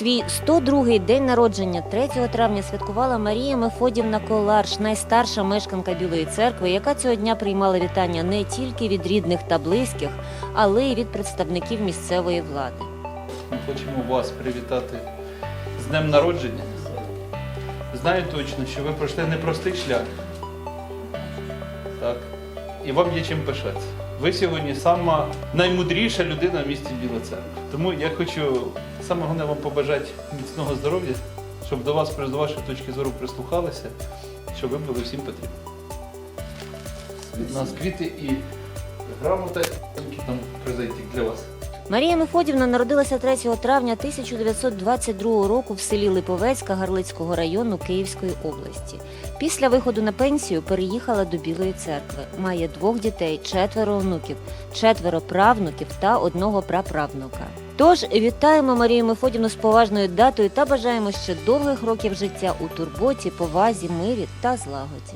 Свій 102-й день народження 3 травня святкувала Марія Мефодівна Коларш, найстарша мешканка Білої церкви, яка цього дня приймала вітання не тільки від рідних та близьких, але й від представників місцевої влади. Ми хочемо вас привітати з днем народження. Знаю точно, що ви пройшли непростий шлях. Так. І вам є чим пишатися. Ви сьогодні сама наймудріша людина в місті Біла Церква. Тому я хочу саме головне вам побажати міцного здоров'я, щоб до вас з вашої точки зору прислухалися, щоб ви були всім потрібні. Від нас квіти і грамота, які там призайти для вас. Марія Мефодівна народилася 3 травня 1922 року в селі Липовецька Гарлицького району Київської області. Після виходу на пенсію переїхала до Білої церкви. Має двох дітей, четверо онуків, четверо правнуків та одного праправнука. Тож вітаємо Марію Мефодівну з поважною датою та бажаємо ще довгих років життя у турботі, повазі, мирі та злагоді.